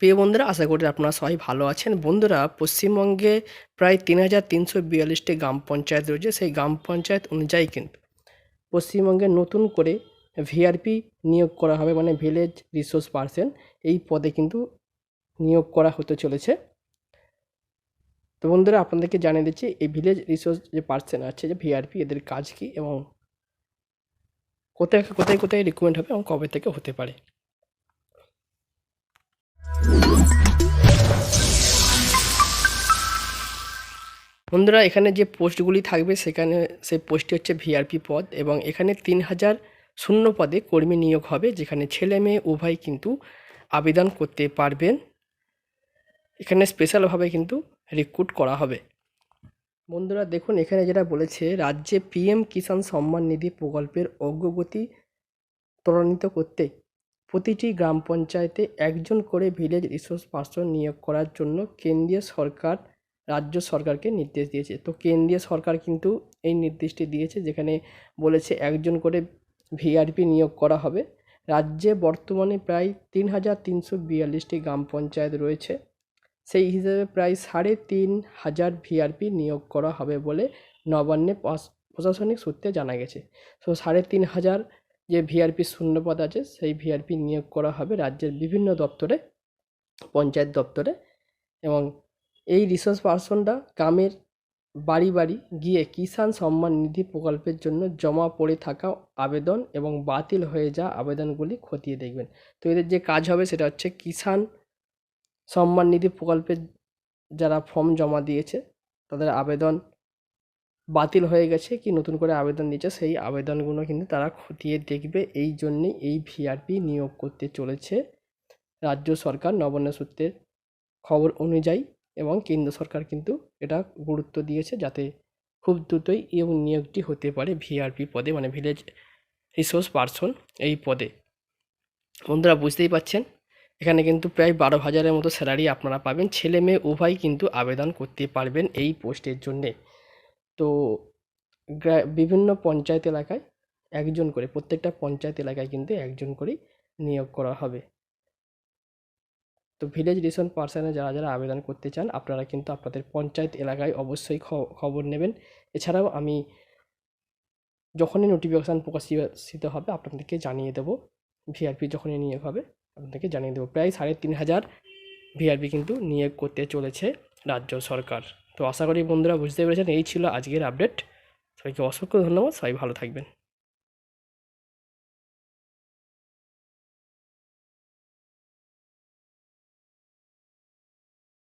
প্রিয় বন্ধুরা, আশা করি আপনারা সবাই ভালো আছেন। বন্ধুরা, পশ্চিমবঙ্গে প্রায় তিন হাজার তিনশো বিয়াল্লিশটি গ্রাম পঞ্চায়েত রয়েছে। সেই গ্রাম পঞ্চায়েত অনুযায়ী কিন্তু পশ্চিমবঙ্গে নতুন করে ভিআরপি নিয়োগ করা হবে মানে ভিলেজ রিসোর্স পার্সন। এই পদে কিন্তু নিয়োগ করা হতে চলেছে। তো বন্ধুরা, আপনাদেরকে জানিয়ে দিচ্ছি, এই ভিলেজ রিসোর্স যে পার্সন আছে, যে ভিআরপি, এদের কাজ কী এবং কোথায় কোথায় কোথায় রিক্রুটমেন্ট হবে এবং কবে থেকে হতে পারে? বন্ধুরা, এখানে যে পোস্টগুলি থাকবে, সেখানে সেই পোস্টটি হচ্ছে ভিআরপি পদ এবং এখানে তিন হাজার শূন্য পদে কর্মী নিয়োগ হবে, যেখানে ছেলে মেয়ে উভয় কিন্তু আবেদন করতে পারবেন। এখানে স্পেশালভাবে কিন্তু রিক্রুট করা হবে। বন্ধুরা, দেখুন, এখানে যেটা বলেছে, রাজ্যে পিএম কিষাণ সম্মান নিধি প্রকল্পের অগ্রগতি ত্বরান্বিত করতে প্রতিটি গ্রাম পঞ্চায়েতে একজন করে ভিলেজ রিসোর্স পার্সন নিয়োগ করার জন্য কেন্দ্রীয় সরকার রাজ্য সরকারকে নির্দেশ দিয়েছে। তো কেন্দ্রীয় সরকার কিন্তু এই নির্দেশটি দিয়েছে যেখানে বলেছে একজন করে ভিআরপি নিয়োগ করা হবে। রাজ্যে বর্তমানে প্রায় তিন হাজার তিনশো বিয়াল্লিশটি গ্রাম পঞ্চায়েত রয়েছে। সেই হিসেবে প্রায় সাড়ে তিন হাজার ভিআরপি নিয়োগ করা হবে বলে নবান্নে প্রশাসনিক সূত্রে জানা গেছে। তো সাড়ে তিন হাজার যে ভিআরপি শূন্যপদ আছে, সেই ভিআরপি নিয়োগ করা হবে রাজ্যের বিভিন্ন দপ্তরে, পঞ্চায়েত দপ্তরে এবং এই রিসোর্স পার্সনরা গ্রামের বাড়ি বাড়ি গিয়ে কিষাণ সম্মান নিধি প্রকল্পের জন্য জমা পড়ে থাকা আবেদন এবং বাতিল হয়ে যাওয়া আবেদনগুলি খতিয়ে দেখবেন। তো এদের যে কাজ হবে সেটা হচ্ছে কিষাণ সম্মান নিধি প্রকল্পের যারা ফর্ম জমা দিয়েছে, তাদের আবেদন বাতিল হয়ে গেছে কি নতুন করে আবেদন দিয়েছে সেই আবেদনগুলো কিন্তু তারা খতিয়ে দেখবে। এই জন্যেই এই ভিআরপি নিয়োগ করতে চলেছে রাজ্য সরকার নবান্ন সূত্রের খবর অনুযায়ী এবং কেন্দ্র সরকার কিন্তু এটা গুরুত্ব দিয়েছে যাতে খুব দ্রুতই এই নিয়োগটি হতে পারে ভিআরপি পদে মানে ভিলেজ রিসোর্স পার্সন এই পদে। বন্ধুরা, বুঝতেই পাচ্ছেন? এখানে কিন্তু প্রায় বারো হাজারের মতো স্যালারি আপনারা পাবেন। ছেলে মেয়ে উভয় কিন্তু আবেদন করতে পারবেন এই পোস্টের জন্যে। তো বিভিন্ন পঞ্চায়েত এলাকায় একজন করে, প্রত্যেকটা পঞ্চায়েত এলাকায় কিন্তু একজন করেই নিয়োগ করা হবে। তো ভিলেজ রিসন পার্সনে যারা যারা আবেদন করতে চান, আপনারা কিন্তু আপনাদের পঞ্চায়েত এলাকায় অবশ্যই খবর নেবেন। এছাড়াও আমি যখনই নোটিফিকেশান প্রকাশিত হবে, আপনাদেরকে জানিয়ে দেবো। ভিআরপি যখনই নিয়োগ হবে, আপনাদেরকে জানিয়ে দেবো। প্রায় সাড়ে তিন হাজার ভিআরপি কিন্তু নিয়োগ করতে চলেছে রাজ্য সরকার। তো আশা করি বন্ধুরা বুঝতে পেরেছেন, এই ছিল আজকের আপডেট সবাইকে অসংখ্য ধন্যবাদ, সবাই ভালো থাকবেন।